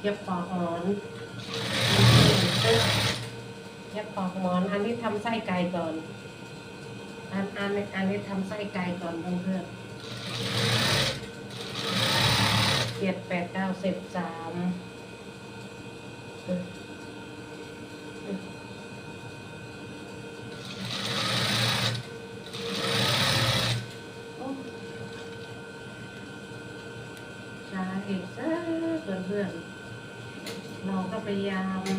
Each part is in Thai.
เย็บปอกหมอนเย็บปอกหมอน อันนี้ทำไส้ไก่ก่อน อันอันอันนี้ทำไส้ไก่ก่อนเพื่อนๆเจ็ดแปดเก้าสิบสามช้าอีกซะเพื่อนๆเราก็ พยายามเย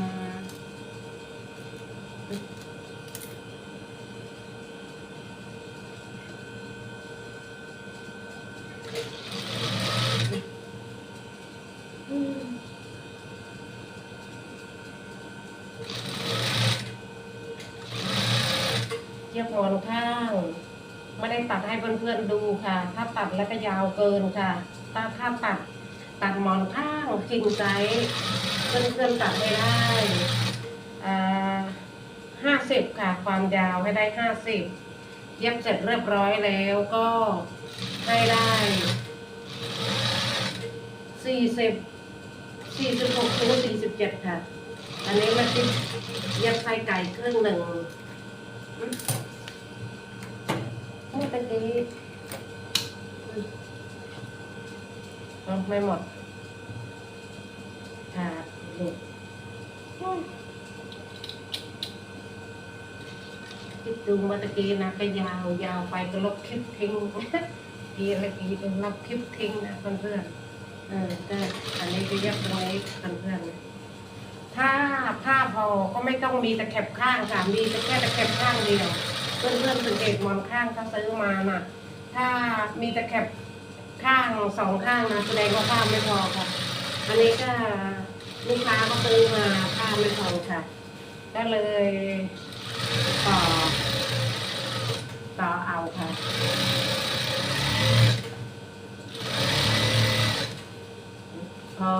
็บหมอนข้าง ไม่ได้ตัดให้เพื่อนๆดูค่ะ ถ้าตัดแล้วก็ยาวเกินค่ะ ถ้าถ้าตัด ตัดหมอนข้างจริงใจเพื่อนๆตัดไม่ได้ห้าสิบค่ะ ความยาวให้ได้ห้าสิบเย็บเสร็จเรียบร้อยแล้วก็ให้ได้สี่สิบสี่สิบหกถึงสี่สิบเจ็ดค่ะ อันนี้มันติดเย็บไส้ไก่ครึ่งหนึ่งเมื่อตะกี้เอา ไม่หมดขาดหลุดคิดดูเมื่อตะกี้นะก็ยาวยาวไปก็ลบคลิปทิ้งกีละกีเป็นลบคลิปทิ้งนะเพื่อนเออก็อันนี้จะยับตรงนี้เพื่อนถ้าผ้าพอก็ไม่ต้องมีตะเข็บข้างค่ะมีแต่แค่ตะเข็บข้างเดียวเพื่อนเพื่อนสังเกตมอนข้างถ้าซื้อมาน่ะ ถ้ามีตะแคบ ข้างสองข้างนะแสดงว่าผ้าไม่พอค่ะ อันนี้ก็ลูกค้าก็ซื้อมาผ้าไม่พอค่ะ ก็เลยต่อ ต่อเอาค่ะ พอ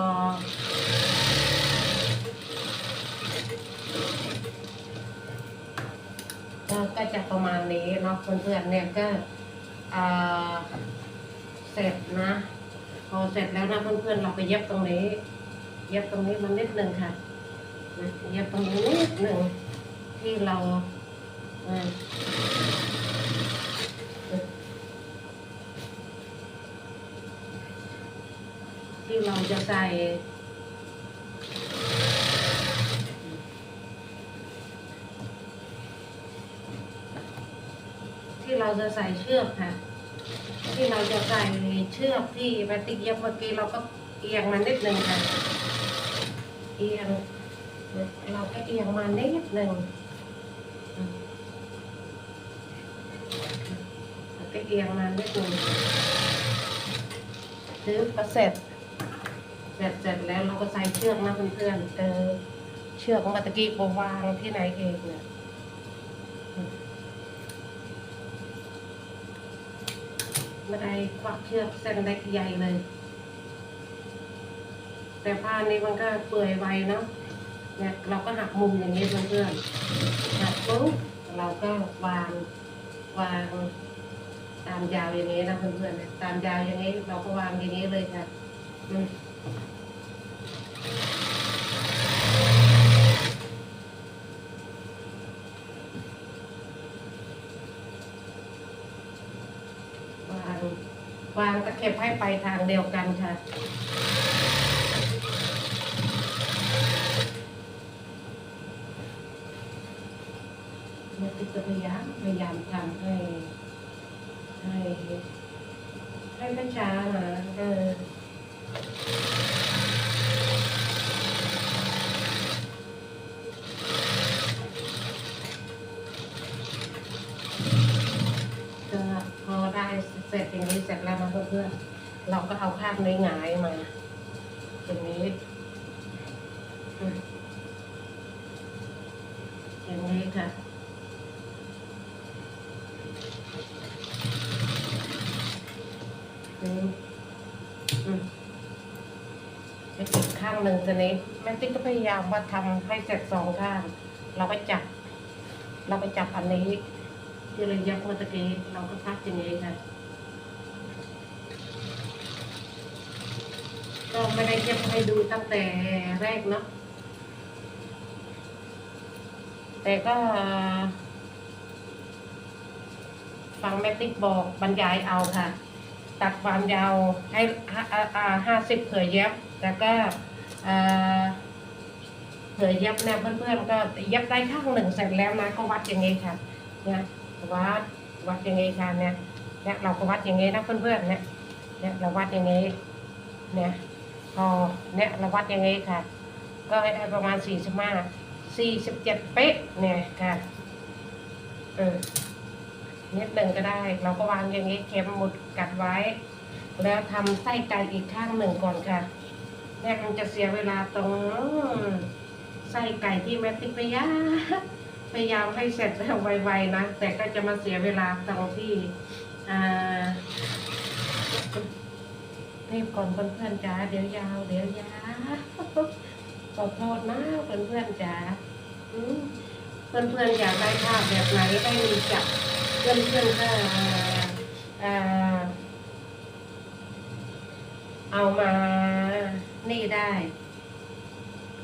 ก็จะประมาณนี้เนาะเพื่อนๆเนี่ยก็อ่า ร็จนะ พอเสร็จแล้วนะเพื่อนๆเราไปเย็บตรงนี้ เย็บตรงนี้มันนิดหนึ่งค่ะนะเย็บตรงนี้นิดหนึ่งที่เราอ่าที่เราจะใส่ที่เราจะใส่เชือกค่ะ ที่เราจะใส่ เชือกที่แมติกเย็บเมื่อกี้เราก็เอียงมานิดหนึ่งค่ะ เอียง เราก็เอียงมานิดหนึ่งอืมเราก็เอียงมานิดหนึ่งซื้อก็เสร็จเสร็จเสร็จแล้วเราก็ใส่เชือกนะเพื่อนๆเออเชือกเมื่อตะกี้ก็วางที่ไหนเองเนี่ย ไม่ได้ควักเชือกเส้นเล็กใหญ่เลย แต่ผ้านี้มันก็เปื่อยไวเนาะเนี่ยเราก็หักมุมอย่างนี้เพื่อนๆหักปุ๊บเราก็วางวางตามยาวอย่างนี้นะเพื่อนๆเนี่ยตามยาวอย่างนี้เราก็วางอย่างนี้เลยค่ะอืมวาง วางตะเข็บให้ไปทางเดียวกันค่ะ มันติดพยายามพยายามทำให้ให้ให้ไม่ช้านะเออ เสร็จอย่างนี้เสร็จแล้วนะเพื่อนๆเราก็เอาข้างในหงายมาอย่างนี้อย่างนี้ค่ะอืมอีกข้างหนึ่งตัวนี้แม่ติ๊กก็พยายามว่าทำให้เสร็จสองข้าง เราก็จับ เราไปจับอันนี้ที่เรายับเมื่อตะกี้เราก็พักอย่างนี้ค่ะ ก็ไม่ได้เย็บให้ดูตั้งแต่แรกเนาะแต่ก็ ฟังแม่ติ๊กบอกบรรยายเอาค่ะ ตัดความยาวให้ห้าสิบเผื่อเย็บแล้วก็เผื่อเย็บเนี่ยเพื่อนๆก็เย็บได้ข้างหนึ่งเสร็จแล้วนะก็วัดอย่างงี้ค่ะเนี่ยวัดวัดอย่างงี้ค่ะเนี่ยเนี่ยเราก็วัดอย่างงี้นะเพื่อนๆเนี่ยเนี่ยเราวัดอย่างงี้เนี่ย พอเนี่ยเราวัดย่างงี้ค่ะ ก็ให้ได้ประมาณสี่สิบห้าสี่สิบเจ็ดเป๊ะเนี่ยค่ะเออนิดหนึ่งก็ได้ เราก็วางอย่างนี้เข็มหมุดกัดไว้ แล้วทำไส้ไก่อีกข้างหนึ่งก่อนค่ะแม่ยมันจะเสียเวลาตรงไส้ไก่ที่แม่ติ๊กพยายามพยายามให้เสร็จแล้วไวๆนะ แต่ก็จะมาเสียเวลาตรงที่อ่า เทปก่อนเพื่อนๆจ๋าเดี๋ยวยาวเดี๋ยวยาวขอโทษนะเพื่อนๆจ๋าอืมเพื่อนๆอยากได้ภาพแบบไหนได้มีจับเพื่อนเพื่อนๆก็เอ่อเอามานี่ได้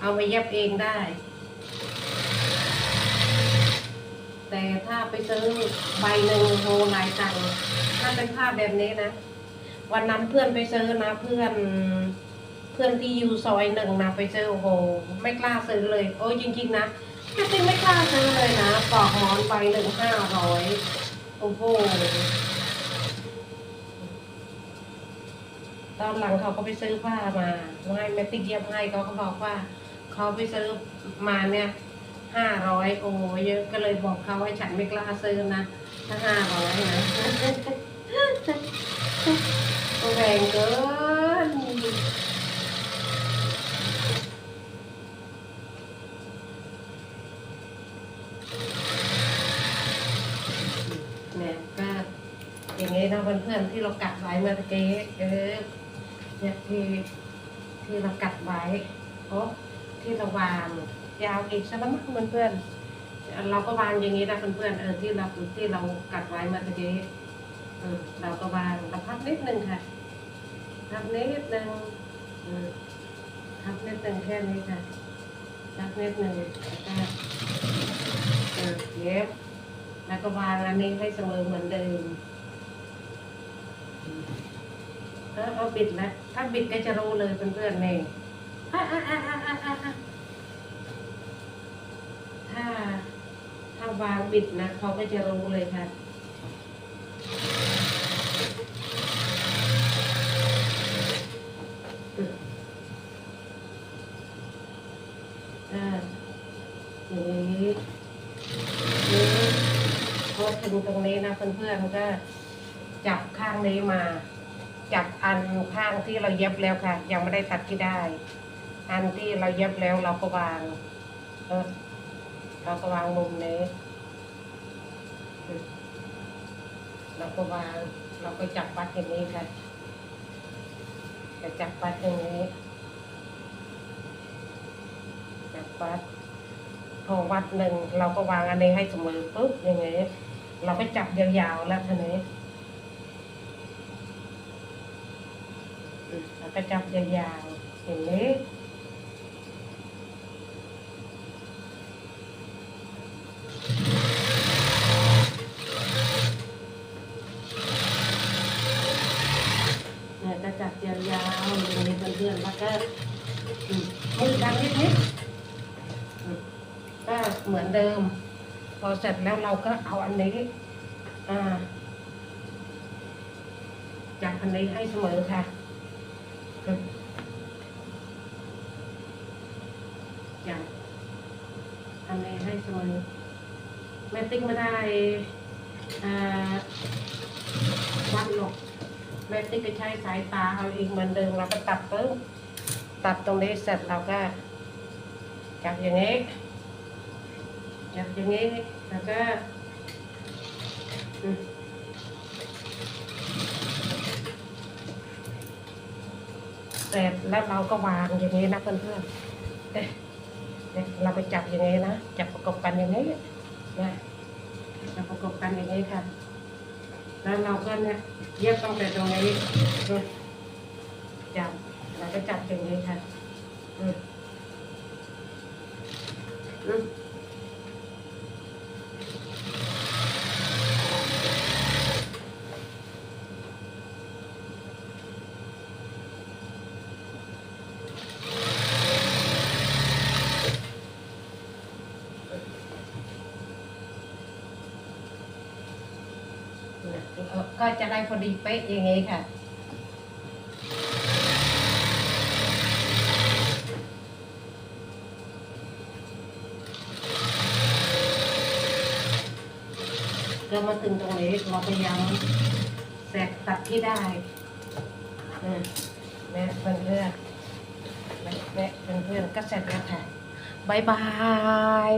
เอามาเย็บเองได้ แต่ถ้าไปซื้อใบหนึ่งโหหลายตังค์ถ้าเป็นภาพแบบนี้นะ วันนั้นเพื่อนไปซื้อนะ เพื่อนเพื่อนที่อยู่ซอยหนึ่งนะไปซื้อโอ้โหไม่กล้าซื้อเลย โอ้ยจริงๆนะจริงไม่กล้าซื้อเลยนะปอกหมอนใบหนึ่งห้าร้อยโอ้โหตอนหลังเขาก็ไปซื้อผ้ามาให้แม่ติกเย็บให้เขาก็บอกว่า เขาไปซื้อมาเนี่ยห้าร้อยโอ้เยอะก็เลยบอกเขาว่าฉันไม่กล้าซื้อนะถ้าห้าร้อยนะ แรงเกินเนี่ยก็อย่างนี้นะเพื่อนๆที่เรากัดไว้เมื่อตะกี้เออเนี่ยที่ที่เรากัดไว้โอ้ที่เราวางยาวอีกสักมั้งเพื่อนๆเราก็วางอย่างนี้นะเพื่อนๆเออที่เราที่เรากัดไว้เมื่อตะกี้เออเราก็วางราพับนิดนึงค่ะ พับนิดนึงเออพับนิดนึงแค่นี้ค่ะพับนิดนึงแล้วก็เออเย็บแล้วก็วางอันนี้ให้เสมอเหมือนเดิมเออเอาบิดแล้วถ้าบิดก็จะรู้เลยเพื่อนๆนี่อะอะอะอะอะอะอะถ้าถ้าวางบิดนะเขาก็จะรู้เลยค่ะ อ่าอย่างนี้ นี่ พอถึงตรงนี้นะเพื่อนๆก็จับข้างนี้มา จับอันข้างที่เราเย็บแล้วค่ะ ยังไม่ได้ตัดที่ได้ อันที่เราเย็บแล้วเราก็วางเออเราก็วางมุมนี้เราก็วางเราก็จับปัดอย่างนี้ค่ะจะจับปัดอย่างนี้จับปัดพอวัดหนึ่งเราก็วางอันนี้ให้เสมอปุ๊บอย่างเงี้ เราก็จับยาวๆแล้วทีนี้เราก็จับยาวๆอย่างนี้เนี่ยก็จับยาวๆอย่างนี้เพื่อนๆแล้วก็มือดังนิดๆก็เหมือนเดิม อเสร็จแล้วเราก็เอาอันนี้อ่าจับอันนี้ให้เสมอค่ะจับอันนี้ให้เสมอแม่ติ๊กไม่ได้อ่าวัดหรอกแม่ติ๊กก็ใช้สายตาเอาเองเหมือนเดิมเราก็ตัดปึ๊บตัดตรงนี้เสร็จเราก็จับอย่างนี้ จับอย่างนี้แล้วก็อืมเสร็จแล้วเราก็วางอย่างนี้นะเพื่อนๆเอ๊ะเนี่ยเราไปจับอย่างนี้นะจับประกบกันอย่างนี้นะจับประกบกันอย่างนี้ค่ะ แล้วเราก็เนี่ยเย็บตั้งแต่ตรงนี้จับแล้วก็ก็จับอย่างนี้ค่ะอืมอืม ก็จะได้พอดีเป๊ะอย่างนี้ค่ะ ก็มาถึงตรงนี้เราพยายามแสกตัดที่ได้แม่เพื่อนเพื่อนแม่เพื่อนเพื่อนก็เสร็จแล้วค่ะบายบาย